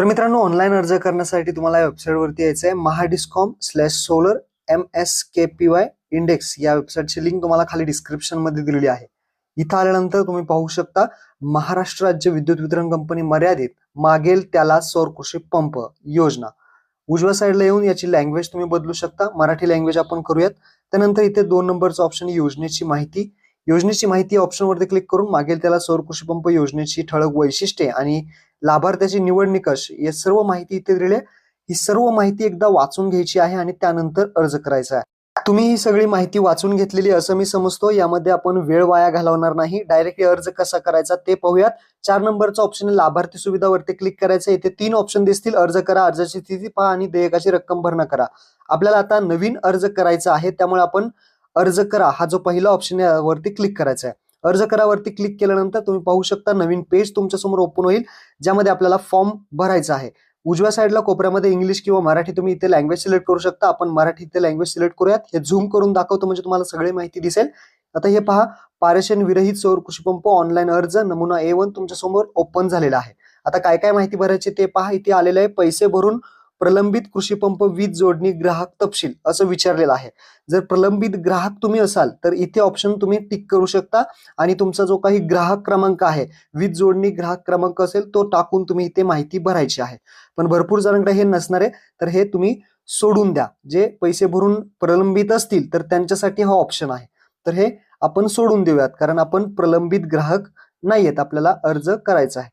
तर मित्रांनो ऑनलाईन अर्ज करण्यासाठी तुम्हाला या वेबसाईटवरती यायचं आहे Mahadiscom slash solar M S K P Y index या वेबसाईटची लिंक तुम्हाला खाली डिस्क्रिप्शनमध्ये दिलेली आहे. इथं आल्यानंतर तुम्ही पाहू शकता महाराष्ट्र राज्य विद्युत वितरण कंपनी मर्यादित मागेल त्याला सौर कृषी पंप योजना. उजव्या साईडला येऊन याची लँग्वेज तुम्ही बदलू शकता. मराठी लँग्वेज आपण करूयात. त्यानंतर इथे दोन नंबरचं ऑप्शन योजनेची माहिती. योजनेची माहिती ऑप्शनवरती क्लिक करून मागेल त्याला सौर कृषी पंप योजनेची ठळक वैशिष्ट्ये आणि लाभार्थ्याची निवड निकष या सर्व माहिती इथे दिली आहे. ही सर्व माहिती एकदा वाचून घ्यायची आहे आणि त्यानंतर अर्ज करायचा आहे. तुम्ही ही सगळी माहिती वाचून घेतलेली असं मी समजतो. यामध्ये आपण वेळ वाया घालवणार नाही. डायरेक्टली अर्ज कसा करायचा ते पाहूयात. चार नंबरचा ऑप्शन आहे लाभार्थी सुविधावरती क्लिक करायचं. येथे तीन ऑप्शन दिसतील. अर्ज करा अर्जाची स्थिती पहा आणि देयकाची रक्कम भरणा करा. आपल्याला आता नवीन अर्ज करायचा आहे. त्यामुळे आपण अर्ज करा. हा जो पहिला ऑप्शन आहे यावरती क्लिक करायचा आहे. अर्ज करावरती क्लिक केल्यानंतर तुम्ही पाहू शकता नवीन पेज तुमच्यासमोर ओपन होईल ज्यामध्ये आपल्याला फॉर्म भरायचा आहे. उजव्या साईडला कोपऱ्यामध्ये इंग्लिश किंवा मराठी तुम्ही इथे लँग्वेज सिलेक्ट करू शकता. आपण मराठी इथे लँग्वेज सिलेक्ट करूयात. हे झूम करून दाखवतो म्हणजे तुम्हाला सगळी माहिती दिसेल. आता हे पहा पारेषण विरहित सौर कृषीपंप ऑनलाईन अर्ज नमुना ए वन तुमच्यासमोर ओपन झालेला आहे. आता काय काय माहिती भरायची ते पहा. इथे आलेलं आहे पैसे भरून प्रलंबित कृषी पंप वीज जोडणी ग्राहक तपशील असं विचारलेलं आहे. जर प्रलंबित ग्राहक तुम्ही असाल तर इथे ऑप्शन तुम्ही टिक करू शकता आणि तुमचा जो काही ग्राहक क्रमांक आहे वीज जोडणी ग्राहक क्रमांक असेल तो टाकून तुम्ही इथे माहिती भरायची आहे. पण भरपूर जणांकडे हे नसणार आहे तर हे तुम्ही सोडून द्या. जे पैसे भरून प्रलंबित असतील तर त्यांच्यासाठी हा ऑप्शन आहे. तर हे आपण सोडून देऊयात कारण आपण प्रलंबित ग्राहक नाही आहेत आपल्याला अर्ज करायचा आहे.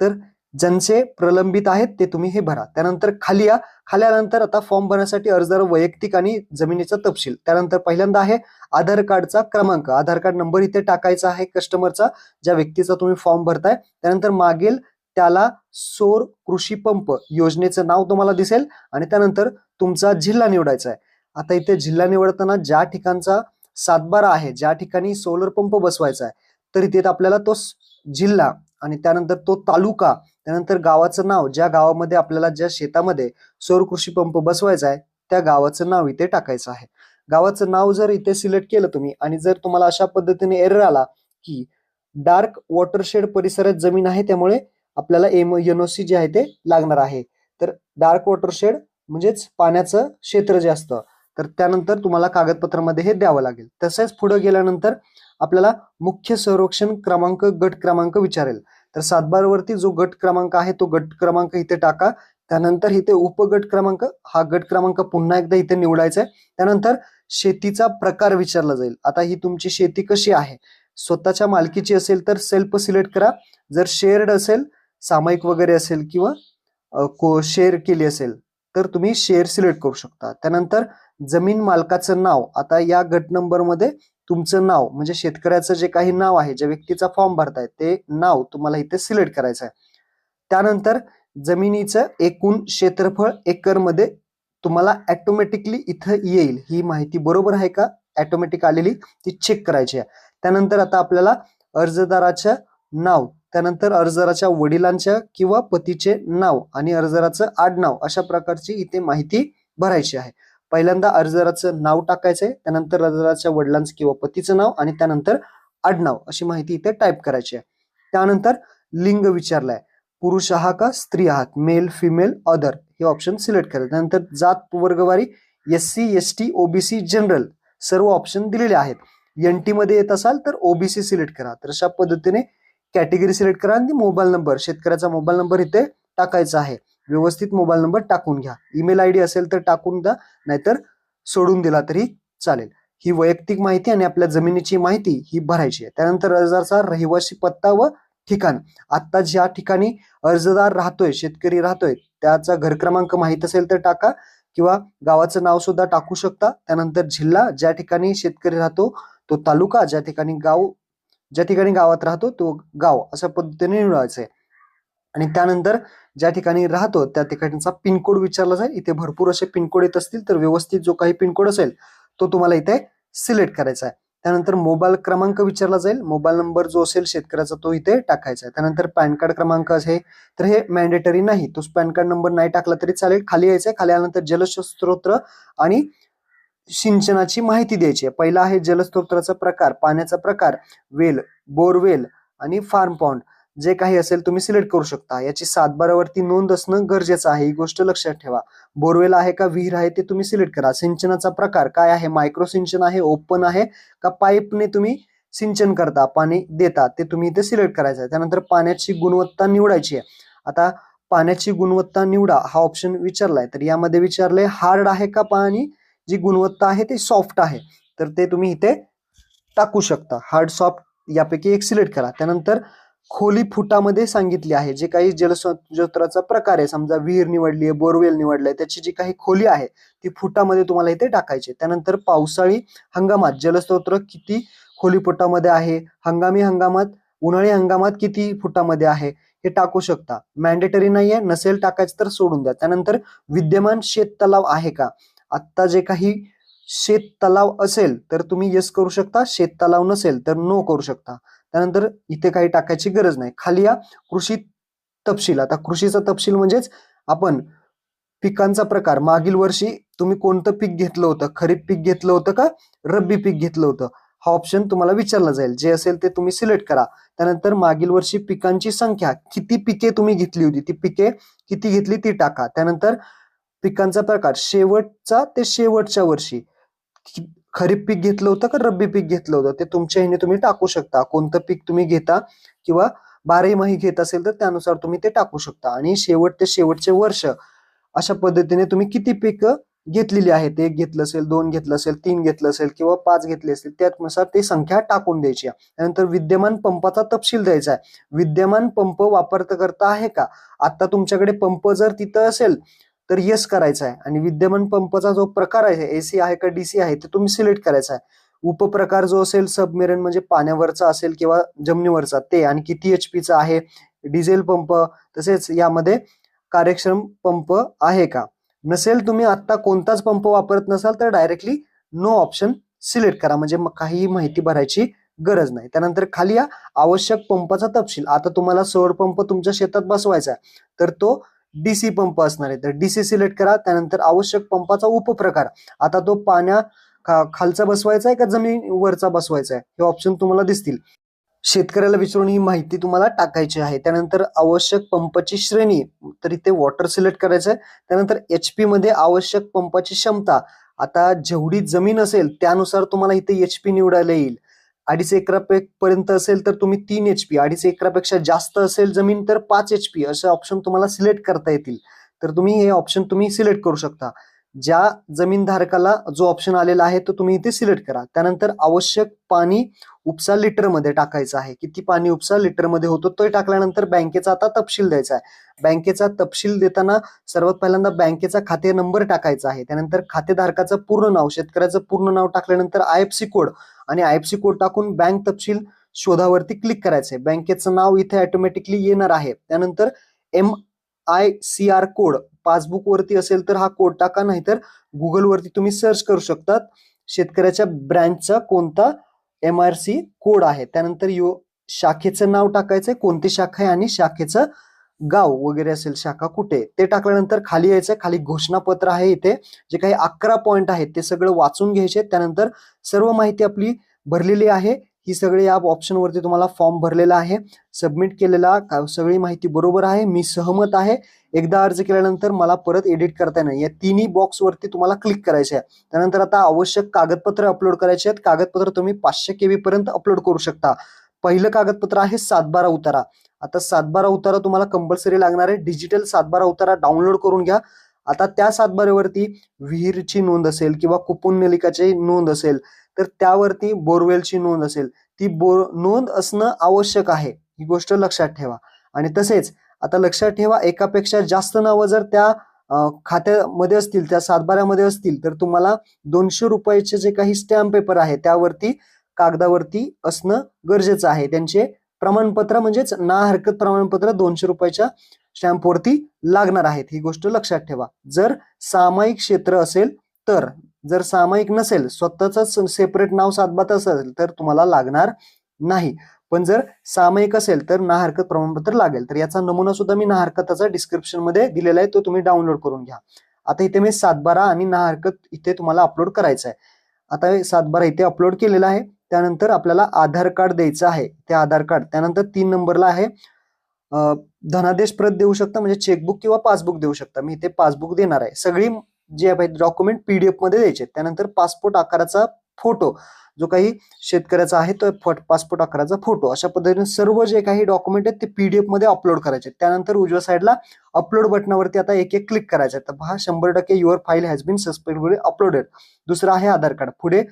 तर ज्यांचे प्रलंबित आहेत ते तुम्ही हे भरा. त्यानंतर खाली या खाल्यानंतर आता फॉर्म भरण्यासाठी अर्जदार वैयक्तिक आणि जमिनीचा तपशील. त्यानंतर पहिल्यांदा आहे आधार कार्डचा क्रमांक. आधार कार्ड नंबर इथे टाकायचा आहे कस्टमरचा ज्या व्यक्तीचा तुम्ही फॉर्म भरताय. त्यानंतर मागेल त्याला सौर कृषी पंप योजनेचं नाव तुम्हाला दिसेल आणि त्यानंतर तुमचा जिल्हा निवडायचा आहे. आता इथे जिल्हा निवडताना ज्या ठिकाणचा सातबारा आहे ज्या ठिकाणी सोलर पंप बसवायचा आहे तर इथे आपल्याला तो जिल्हा आणि त्यानंतर तो तालुका त्यानंतर गावाचं नाव ज्या गावामध्ये आपल्याला ज्या शेतामध्ये सौर कृषी पंप बसवायचा आहे त्या गावाचं नाव इथे टाकायचं आहे. गावाचं नाव जर इथे सिलेक्ट केलं तुम्ही आणि जर तुम्हाला अशा पद्धतीने एरर आला की डार्क वॉटरशेड परिसरात जमीन आहे त्यामुळे आपल्याला एम एनओसी जे आहे ते लागणार आहे. तर डार्क वॉटरशेड म्हणजेच पाण्याचं क्षेत्र जे असतं तर त्यानंतर तुम्हाला कागदपत्रामध्ये हे द्यावं लागेल. तसेच पुढे गेल्यानंतर आपल्याला मुख्य संरक्षण क्रमांक गट क्रमांक विचारेल. तर सातबारवरती जो गट क्रमांक आहे तो गट क्रमांक इथे टाका. त्यानंतर इथे उपगट क्रमांक हा गट क्रमांक पुन्हा एकदा इथे निवडायचा आहे. त्यानंतर शेतीचा प्रकार विचारला जाईल. आता ही तुमची शेती कशी आहे? स्वतःच्या मालकीची असेल तर सेल्फ सिलेक्ट करा. जर शेअर्ड असेल सामायिक वगैरे असेल किंवा को शेअर केली असेल तर तुम्ही शेअर सिलेक्ट करू शकता. त्यानंतर जमीन मालकाचं नाव. आता या गट नंबरमध्ये तुमचं नाव म्हणजे शेतकऱ्याचं जे काही नाव आहे ज्या व्यक्तीचा फॉर्म भरताय ते नाव तुम्हाला इथे सिलेक्ट करायचं आहे. त्यानंतर जमिनीचं एकूण क्षेत्रफळ एकरमध्ये तुम्हाला ऑटोमॅटिकली इथं येईल. ही माहिती बरोबर आहे का? ऑटोमॅटिक आलेली ती चेक करायची आहे. त्यानंतर आता आपल्याला अर्जदाराचं नाव त्यानंतर अर्जदाराच्या वडिलांच्या किंवा पतीचे नाव आणि अर्जदाराचं आडनाव अशा प्रकारची इथे माहिती भरायची आहे. पहिल्यांदा अर्जदाराचं नाव टाकायचंय त्यानंतर अर्जदाराच्या वडिलांचं किंवा पतीचं नाव आणि त्यानंतर आडनाव अशी माहिती इथे टाईप करायची आहे. त्यानंतर लिंग विचारलाय. पुरुष आहात का? स्त्री आहात. मेल फिमेल अदर हे ऑप्शन सिलेक्ट करायचं त्यानंतर जात वर्गवारी S C S T OBC general सर्व ऑप्शन दिलेले आहेत. एन टी मध्ये येत असाल तर ओबीसी सिलेक्ट करा. तर अशा पद्धतीने कॅटेगरी सिलेक्ट करा आणि मोबाईल नंबर शेतकऱ्याचा मोबाईल नंबर इथे टाकायचा आहे. व्यवस्थित मोबाईल नंबर टाकून घ्या. ईमेल आय डी असेल तर टाकून द्या नाहीतर सोडून दिला तरी चालेल. ही वैयक्तिक माहिती आणि आपल्या जमिनीची माहिती ही भरायची आहे. त्यानंतर अर्जाचा रहिवासी पत्ता व ठिकाण. आता ज्या ठिकाणी अर्जदार राहतोय शेतकरी राहतोय त्याचा घर क्रमांक माहीत असेल तर टाका किंवा गावाचं नाव सुद्धा टाकू शकता. त्यानंतर जिल्हा ज्या ठिकाणी शेतकरी राहतो तो तालुका ज्या ठिकाणी गाव ज्या ठिकाणी गावात राहतो तो गाव अशा पद्धतीने निवडायचं आहे. आणि त्यानंतर ज्या ठिकाणी राहतो त्या ठिकाणचा पिनकोड विचारला जाईल. इथे भरपूर असे पिनकोड येत असतील तर व्यवस्थित जो काही पिनकोड असेल तो तुम्हाला इथे सिलेक्ट करायचा आहे. त्यानंतर मोबाईल क्रमांक विचारला जाईल. मोबाईल नंबर जो असेल शेतकऱ्याचा तो इथे टाकायचा आहे. त्यानंतर पॅन कार्ड क्रमांक आहे. तर हे मॅन्डेटरी नाही. तो पॅन कार्ड नंबर नाही टाकला तरी चालेल. खाली यायचं आहे. खाली आल्यानंतर जलस्रोत्र आणि सिंचनाची माहिती द्यायची आहे. पहिला आहे जलस्त्रोत्राचा प्रकार पाण्याचा प्रकार वेल बोरवेल आणि फार्म पॉन्ड. जे काही असेल तुम्ही सिलेक्ट करू शकता. याची सातबारावरती नोंद असणं गरजेचं आहे. ही गोष्ट लक्षात ठेवा. बोरवेल आहे का विहीर आहे ते तुम्ही सिलेक्ट करा. सिंचनाचा प्रकार काय आहे? मायक्रो सिंचन आहे ओपन आहे का पाईपने तुम्ही सिंचन करता पाणी देता ते तुम्ही इथे सिलेक्ट करायचं आहे. त्यानंतर पाण्याची गुणवत्ता निवडायची आहे. आता पाण्याची गुणवत्ता निवडा हा ऑप्शन विचारलाय. तर यामध्ये विचारलंय हार्ड आहे का पाणी? जी गुणवत्ता आहे ती सॉफ्ट आहे. तर ते तुम्ही इथे टाकू शकता. हार्ड सॉफ्ट यापैकी एक सिलेक्ट करा. त्यानंतर खोली फुटामध्ये सांगितली आहे. जे काही जलस्रोताचा प्रकार आहे समजा विहीर निवडली आहे बोरवेल निवडलाय त्याची जी काही खोली आहे ती फुटामध्ये तुम्हाला इथे टाकायची त्यानंतर पावसाळी हंगामात जलस्रोत किती खोली फुटामध्ये आहे? हंगामी हंगामात उन्हाळी हंगामात किती फुटामध्ये आहे? हे टाकू शकता. मॅन्डेटरी नाही आहे नसेल टाकायचं तर सोडून द्या. त्यानंतर विद्यमान शेत तलाव आहे का? आत्ता जे काही शेत तलाव असेल तर तुम्ही येस करू शकता. शेत तलाव नसेल तर नो करू शकता. त्यानंतर इथे काही टाकायची गरज नाही. खाली या कृषी तपशील. आता कृषीचा तपशील म्हणजेच आपण पिकांचा प्रकार. मागील वर्षी तुम्ही कोणतं पीक घेतलं होतं? खरीप पीक घेतलं होतं का? रब्बी पीक घेतलं होतं? हा ऑप्शन तुम्हाला विचारला जाईल. जे असेल ते तुम्ही सिलेक्ट करा. त्यानंतर मागील वर्षी पिकांची संख्या. किती पिके तुम्ही घेतली होती? ती पिके किती घेतली? ती टाका. त्यानंतर पिकांचा प्रकार. शेवटचा ते शेवटच्या वर्षी. खरीप पीक घेतलं होतं का रब्बी पीक घेतलं होतं? ते तुमच्या ह्याने तुम्ही टाकू शकता. कोणतं पीक तुम्ही घेता किंवा बाराही घेत असेल तर त्यानुसार तुम्ही ते टाकू शकता. आणि शेवट ते शेवटचे वर्ष अशा पद्धतीने तुम्ही किती पीक घेतलेली आहेत? एक घेतलं असेल दोन घेतलं असेल तीन घेतलं असेल किंवा पाच घेतले असेल त्यानुसार ते संख्या टाकून द्यायची. त्यानंतर विद्यमान पंपाचा तपशील द्यायचा आहे. विद्यमान पंप वापरता करता आहे का? आता तुमच्याकडे पंप जर तिथं असेल तर येस करायचा आहे. आणि विद्यमान पंपचा जो प्रकार आहे एसी आहे का डीसी आहे ते तुम्ही सिलेक्ट करायचा आहे. उपप्रकार जो असेल सबमेरन म्हणजे पाण्यावरचा असेल किंवा जमिनीवरचा ते आणि किती एच पीचा आहे डिझेल पंप तसेच यामध्ये कार्यक्षम पंप आहे का? नसेल तुम्ही आता कोणताच पंप वापरत नसाल तर डायरेक्टली नो ऑप्शन सिलेक्ट करा. म्हणजे काहीही माहिती भरायची गरज नाही. त्यानंतर खाली या आवश्यक पंपाचा तपशील. आता तुम्हाला सौर पंप तुमच्या शेतात बसवायचा आहे. तर तो डीसी पंप असणार आहे. तर डीसी सिलेक्ट करा त्यानंतर आवश्यक पंपाचा उपप्रकार. आता तो पाण्या खा खालचा बसवायचा आहे का जमिनीवरचा बसवायचा आहे? हे ऑप्शन तुम्हाला दिसतील. शेतकऱ्याला विचारून ही माहिती तुम्हाला टाकायची आहे. त्यानंतर आवश्यक पंपाची श्रेणी तर इथे वॉटर सिलेक्ट करायचं आहे. त्यानंतर एच पी मध्ये आवश्यक पंपाची क्षमता. आता जेवढी जमीन असेल त्यानुसार तुम्हाला इथे एच पी निवडायला येईल. अडीच एकरापर्यंत असेल तर तुम्ही तीन एच पी अडीच एकरापेक्षा जास्त असेल जमीन तर पाच एच पी असे ऑप्शन तुम्हाला सिलेक्ट करता येतील. तर तुम्ही हे ऑप्शन तुम्ही सिलेक्ट करू शकता. ज्या जमीनधारकाला जो ऑप्शन आलेला आहे तो तुम्ही इथे सिलेक्ट करा. त्यानंतर आवश्यक पाणी उपसा लिटरमध्ये टाकायचं आहे. किती पाणी उपसा लिटरमध्ये होतो तो टाकल्यानंतर बँकेचा आता तपशील द्यायचा आहे. बँकेचा तपशील देताना सर्वात पहिल्यांदा बँकेचा खाते नंबर टाकायचा आहे. त्यानंतर खातेधारकाचं पूर्ण नाव शेतकऱ्याचं पूर्ण नाव टाकल्यानंतर आय एफ सी कोड आणि आयएफसी कोड टाकून बँक तपशील शोधावरती क्लिक करायचं आहे बँकेचं नाव इथे ऑटोमॅटिकली येणार आहे. त्यानंतर M I C R code passbook वरती असेल तर हा कोड टाका नाहीतर गुगलवरती तुम्ही सर्च करू शकतात. शेतकऱ्याच्या ब्रँचचा कोणता एम आर सी कोड आहे. त्यानंतर यो शाखेचं नाव टाकायचंय. कोणती शाखा आहे आणि शाखेचं गाव वगैरे असेल शाखा कुठे ते टाकल्यानंतर खाली यायचं. खाली घोषणापत्र आहे इथे. जे काही अकरा पॉईंट आहेत ते सगळं वाचून घ्यायचे. त्यानंतर सर्व माहिती आपली भरलेली आहे. ही सगळी या ऑप्शनवरती तुम्हाला फॉर्म भरलेला आहे. सबमिट केलेला सगळी माहिती बरोबर आहे. मी सहमत आहे. एकदा अर्ज केल्यानंतर मला परत एडिट करता येणार. या तिन्ही बॉक्सवरती तुम्हाला क्लिक करायचे आहे त्यानंतर आता आवश्यक कागदपत्र अपलोड करायचे आहेत. कागदपत्र तुम्ही पाचशे केबी पर्यंत अपलोड करू शकता. पहिलं कागदपत्र आहे सातबारा उतारा. आता सातबारा उतारा तुम्हाला कंपल्सरी लागणार आहे. डिजिटल सातबारा उतारा डाउनलोड करून घ्या. आता त्या सातबाऱ्यावरती विहीरची नोंद असेल किंवा कुपून नलिकाची नोंद असेल तर त्यावरती बोरवेलची नोंद असेल. ती बोर नोंद असणं आवश्यक आहे. ही गोष्ट लक्षात ठेवा. आणि तसेच आता लक्षात ठेवा एकापेक्षा जास्त नावं जर त्या खात्यामध्ये असतील त्या सातबाऱ्यामध्ये असतील तर तुम्हाला दोनशे रुपयाचे जे काही स्टॅम्प पेपर आहे त्यावरती कागदावरती असणं गरजेचं आहे. त्यांचे प्रमाणपत्र म्हणजेच ना हरकत प्रमाणपत्र दोनशे रुपयाच्या स्टॅम्पवरती लागणार आहेत. ही गोष्ट लक्षात ठेवा. जर सामायिक क्षेत्र असेल तर जर सामायिक नसेल स्वतःच सेपरेट नाव सातबात असेल तर तुम्हाला लागणार नाही. पण जर सामायिक असेल तर ना हरकत प्रमाणपत्र लागेल. तर याचा नमुना सुद्धा मी ना हरकताचा डिस्क्रिप्शनमध्ये दिलेला आहे. तो तुम्ही डाउनलोड करून घ्या. आता इथे मी सातबारा आणि ना हरकत इथे तुम्हाला अपलोड करायचं आहे. आता सातबारा इथे अपलोड केलेला आहे. त्यानंतर आपल्याला आधार कार्ड द्यायचं आहे. ते आधार कार्ड. त्यानंतर तीन नंबरला आहे. धनादेश प्रत देऊ शकता म्हणजे चेकबुक किंवा पासबुक देऊ शकता. मी इथे पासबुक देणार आहे. सगळी जे आहे डॉक्युमेंट पीडीएफमध्ये द्यायचे आहेत. त्यानंतर पासपोर्ट आकाराचा फोटो. जो काही शेतकऱ्याचा आहे तो पासपोर्ट आकाराचा फोटो. अशा पद्धतीने सर्व जे काही डॉक्युमेंट आहेत ते पीडीएफमध्ये अपलोड करायचे आहेत. त्यानंतर उजव्या साईडला अपलोड बटनावरती आता एक एक क्लिक करायचं आहे तर पहा शंभर टक्के your file has been suspend uploaded. दुसरं आहे आधार कार्ड. पुढे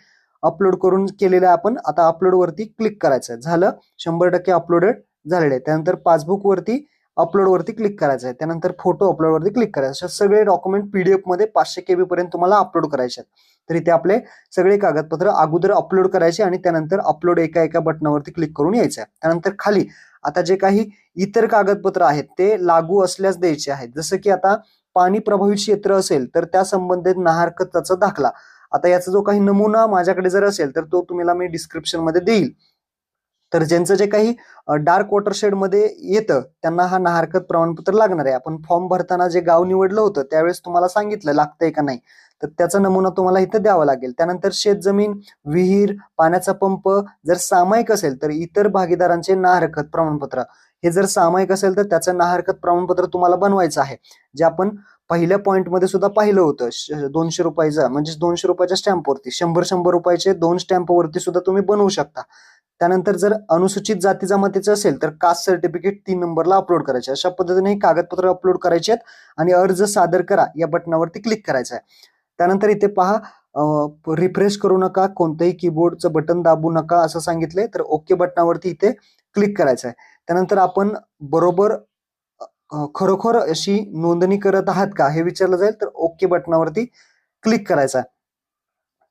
अपलोड करून केलेलं आहे आपण. आता अपलोडवरती क्लिक करायचं आहे झालं? शंभर टक्के अपलोडेड झालेले. आहे त्यानंतर पासबुकवरती अपलोडवरती क्लिक करायचं आहे त्यानंतर फोटो अपलोडवरती क्लिक करायचं. सगळे डॉक्युमेंट पीडीएफमध्ये पाचशे के पर्यंत तुम्हाला अपलोड करायचे आहेत. तर इथे आपले सगळे कागदपत्र अगोदर अपलोड करायचे आणि त्यानंतर अपलोड एका एका बटनावरती क्लिक करून यायचं आहे. त्यानंतर खाली आता जे काही इतर कागदपत्र आहेत ते लागू असल्यास द्यायचे आहेत. जसं की आता पाणी प्रभावित क्षेत्र असेल तर त्या संबंधित नाहरकताचा दाखला. आता याचा जो काही नमुना माझ्याकडे जर असेल तर तो तुम्हाला मी डिस्क्रिप्शनमध्ये देईल. तर ज्यांचं जे काही डार्क वॉटर शेडमध्ये येतं त्यांना हा नाहरकत प्रमाणपत्र लागणार आहे. आपण फॉर्म भरताना जे गाव निवडलं होतं त्यावेळेस तुम्हाला सांगितलं लागतंय का नाही? तर त्याचा नमुना तुम्हाला इथं द्यावा लागेल. त्यानंतर शेतजमीन विहीर पाण्याचा पंप जर सामायिक असेल तर इतर भागीदारांचे नाहरकत प्रमाणपत्र. हे जर सामायिक असेल तर त्याचं नाहरकत प्रमाणपत्र तुम्हाला बनवायचं आहे. जे आपण पहिल्या पॉईंटमध्ये सुद्धा पाहिलं होतं दोनशे रुपयाचा म्हणजे दोनशे रुपयाच्या स्टॅम्पवरती शंभर शंभर रुपयाचे दोन स्टॅम्पवरती सुद्धा तुम्ही बनवू शकता. त्यानंतर जर अनुसूचित जाती जमातीचं असेल तर कास्ट सर्टिफिकेट तीन नंबरला अपलोड करायचे. अशा पद्धतीने ही कागदपत्र अपलोड करायचे आहेत आणि अर्ज सादर करा या बटनावरती क्लिक करायचं आहे. त्यानंतर इथे पहा रिफ्रेश करू नका कोणतंही कीबोर्डचं बटन दाबू नका असं सांगितलंय तर ओके बटनावरती इथे क्लिक करायचं आहे. त्यानंतर आपण बरोबर खरोखर अशी नोंदणी करत आहात का हे विचारलं जाईल तर ओके बटनावरती क्लिक करायचा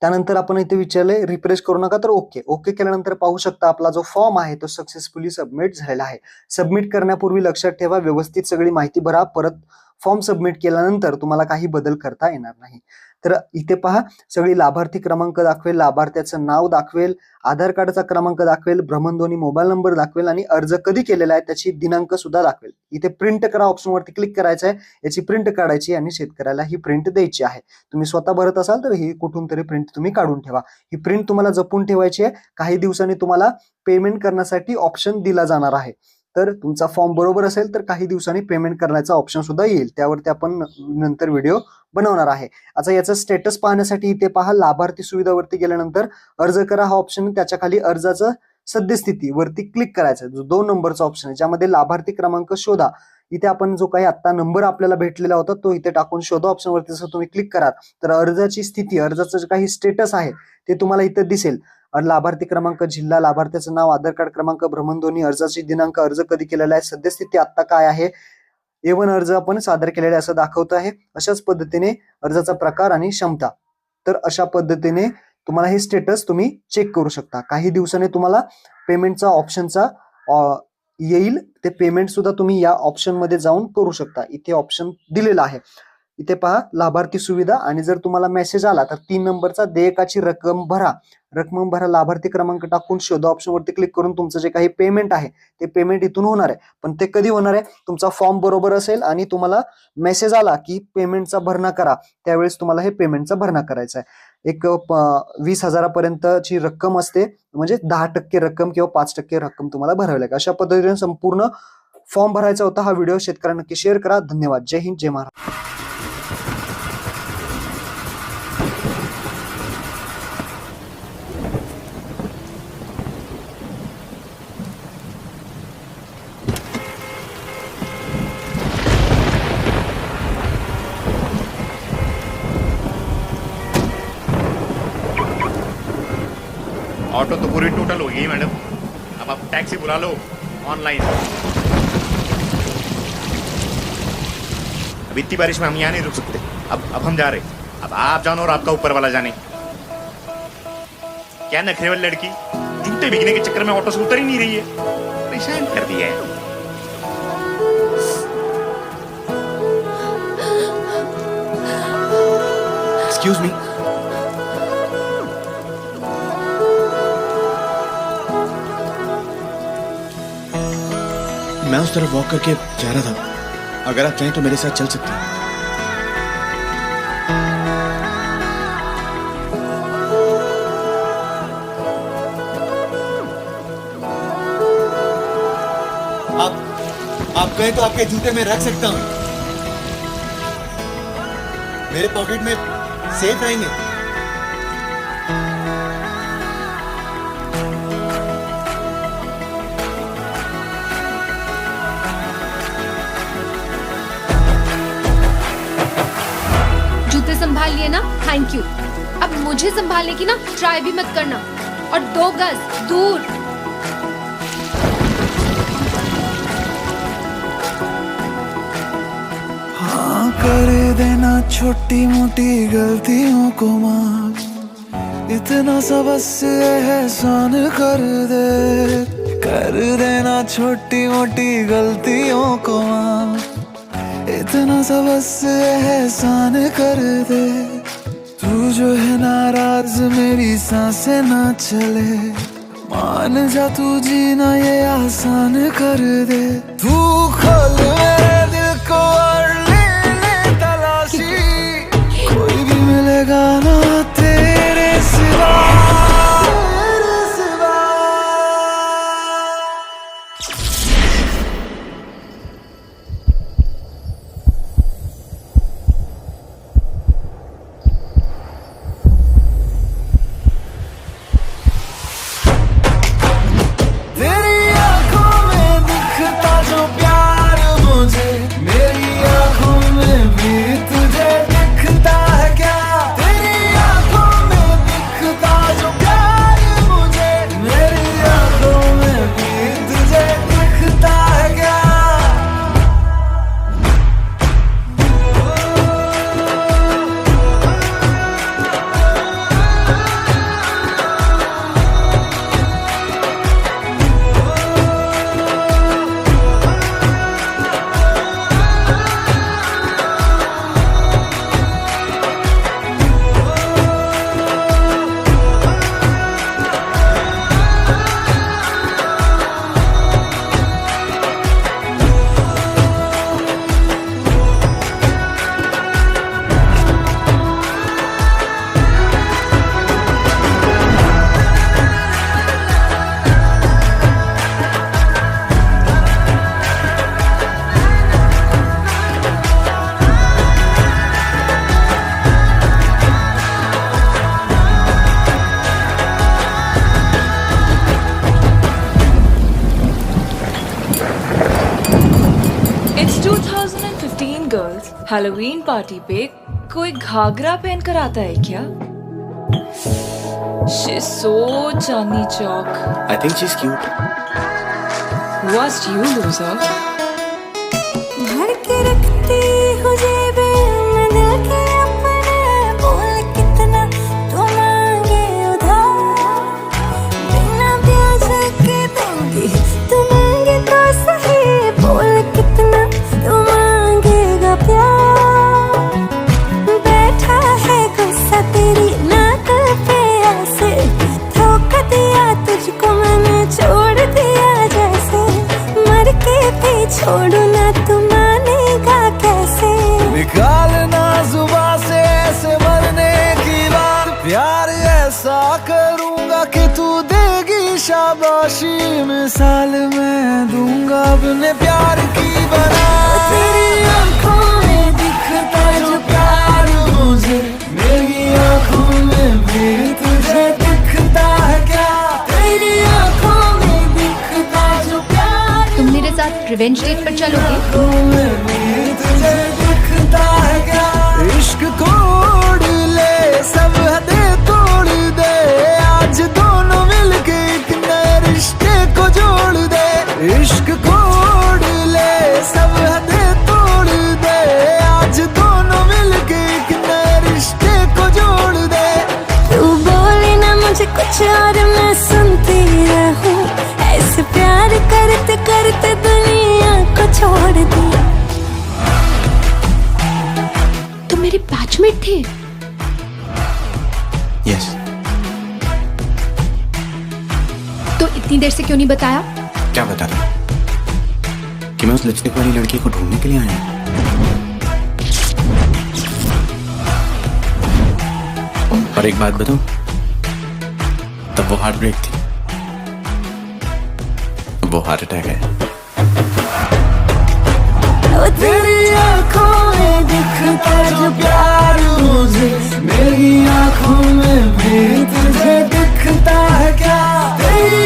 त्यानंतर आपण इथे विचारलंय रिफ्रेश करू नका तर ओके. ओके केल्यानंतर पाहू शकता आपला जो फॉर्म आहे तो सक्सेसफुली सबमिट झालेला आहे. सबमिट करण्यापूर्वी लक्षात ठेवा व्यवस्थित सगळी माहिती भरा परत फॉर्म सबमिट केल्यानंतर तुम्हाला काही बदल करता येणार नाही. तर इथे पहा सगळी लाभार्थी क्रमांक दाखवेल लाभार्थ्याचं नाव दाखवेल आधार कार्डचा क्रमांक दाखवेल भ्रमणध्वनी मोबाईल नंबर दाखवेल आणि अर्ज कधी केलेला आहे त्याची दिनांक सुद्धा दाखवेल. इथे प्रिंट करा ऑप्शन वरती क्लिक करायचं आहे याची प्रिंट काढायची आणि शेतकऱ्याला ही प्रिंट द्यायची आहे. तुम्ही स्वतः भरत असाल तर ही कुठून तरी प्रिंट तुम्ही काढून ठेवा. ही प्रिंट तुम्हाला जपून ठेवायची आहे काही दिवसांनी तुम्हाला पेमेंट करण्यासाठी ऑप्शन दिला जाणार आहे. तर तुमचा फॉर्म बरोबर असेल तर काही दिवसांनी पेमेंट करण्याचा ऑप्शन सुद्धा येईल. त्यावरती आपण नंतर व्हिडिओ बनवणार आहे. आता याचा स्टेटस पाहण्यासाठी इथे पहा लाभार्थी सुविधावरती गेल्यानंतर अर्ज करा. हा ऑप्शन त्याच्याखाली अर्जाचं सद्यस्थिती वरती क्लिक करायचं. जो दोन नंबरचा ऑप्शन आहे ज्यामध्ये लाभार्थी क्रमांक शोधा. इथे आपण जो काही आता नंबर आपल्याला भेटलेला होता तो इथे टाकून शोधा ऑप्शन वरती. जसं तुम्ही क्लिक कराल तर अर्जाची स्थिती अर्जाचं जे काही स्टेटस आहे ते तुम्हाला इथे दिसेल. लाभार्थी क्रमांक जिल्हा लाभार्थ्याचं नाव आधार कार्ड क्रमांक भ्रमणध्वनी अर्जाची दिनांक अर्ज कधी केलेला आहे सद्यस्थिती आता काय आहे एवन अर्ज आपण सादर केलेला असं दाखवत आहे. अशाच पद्धतीने अर्जाचा प्रकार आणि क्षमता. तर अशा पद्धतीने तुम्हाला हे स्टेटस तुम्ही चेक करू शकता. काही दिवसांनी तुम्हाला पेमेंटचा ऑप्शनचा येईल. ते पेमेंट सुद्धा तुम्ही या ऑप्शनमध्ये जाऊन करू शकता. इथे ऑप्शन दिलेला आहे. इथे पहा लाभार्थी सुविधा आणि जर तुम्हाला मेसेज आला तर तीन नंबरचा देयकाची रक्कम भरा. रक्कम भरा लाभार्थी क्रमांक टाकून शोधा ऑप्शनवरती क्लिक करून तुमचं जे काही पेमेंट आहे ते पेमेंट इथून होणार आहे. पण ते कधी होणार आहे? तुमचा फॉर्म बरोबर असेल आणि तुम्हाला मेसेज आला की पेमेंटचा भरणा करा. त्यावेळेस तुम्हाला हे पेमेंटचा भरणा करायचा आहे. एक वीस हजारापर्यंतची रक्कम असते. म्हणजे दहा टक्के रक्कम किंवा पाच टक्के रक्कम तुम्हाला भरावी लागेल. अशा पद्धतीने संपूर्ण फॉर्म भरायचा होता हा व्हिडिओ शेतकऱ्यांना नक्की शेअर करा. धन्यवाद. जय हिंद जय महाराष्ट्र. ऑटो तो पूरी टोटल हो गई मैडम। अब आप टैक्सी बुला लो, ऑनलाइन। अब इतनी बारिश में हम यहाँ नहीं रुक सकते। अब अब हम जा रहे अब आप जानो और आपका ऊपर वाला जाने। क्या नखरे वाली लड़की? जूते बिकने के चक्कर में ऑटो से उतर ही नहीं रही है। परेशान कर दिया है। एक्सक्यूज मी मैं उस तरफ़ वॉक करके जा रहा था। अगर आप चाहें तो मेरे साथ चल सकते हैं। आप आप कहें तो आपके जूते में रख सकता हूँ। मेरे पॉकेट में सेफ़ रहेंगे। संभाल लिए ना थैंक यू अब मुझे संभालने की ना ट्राई भी मत करना। और दो गज दूर। हाँ कर देना छोटी मोटी गलतियों को माफ़। इतना सा एहसान कर दे। कर देना छोटी मोटी गलतियों को माफ़। इतना सा बस एहसान कर दे। तू जो है नाराज मेरी सांसें ना चले। मान जा तू जीना ये आसान कर दे। तू खोल मेरे दिल को और ले ले तलाशी। कोई भी मिलेगा ना हैलोवीन पार्टी पे कोई घाघरा पहन कर आता है क्या? She so Chandni Chowk. I think she is cute waste you loser छोड़ू ना तू मानेगा कैसे? निकालना जुबा से ऐसे मरने की बात। प्यार ऐसा करूंगा कि तू देगी शाबाशी। मिसाल मैं दूंगा अपने प्यार की बना। तेरी आंखों में दिखता जो प्यार मुझे। मेरी आंखों में भी रिवेंज डेट पर चलोगे मेरे बैचमेट थे? यस तो इतनी देर से क्यों नहीं बताया? क्या बता रहा कि मैं उस लिपस्टिक वाली लड़की को ढूँढने के लिए आया हूँ। और एक बात बताऊँ? तब वो हार्ट ब्रेक थी। वो हार्ट अटैक है। खुद दिखता जो प्यार मुझे मेरी आंखों में भी तुझे दिखता है क्या? तेरी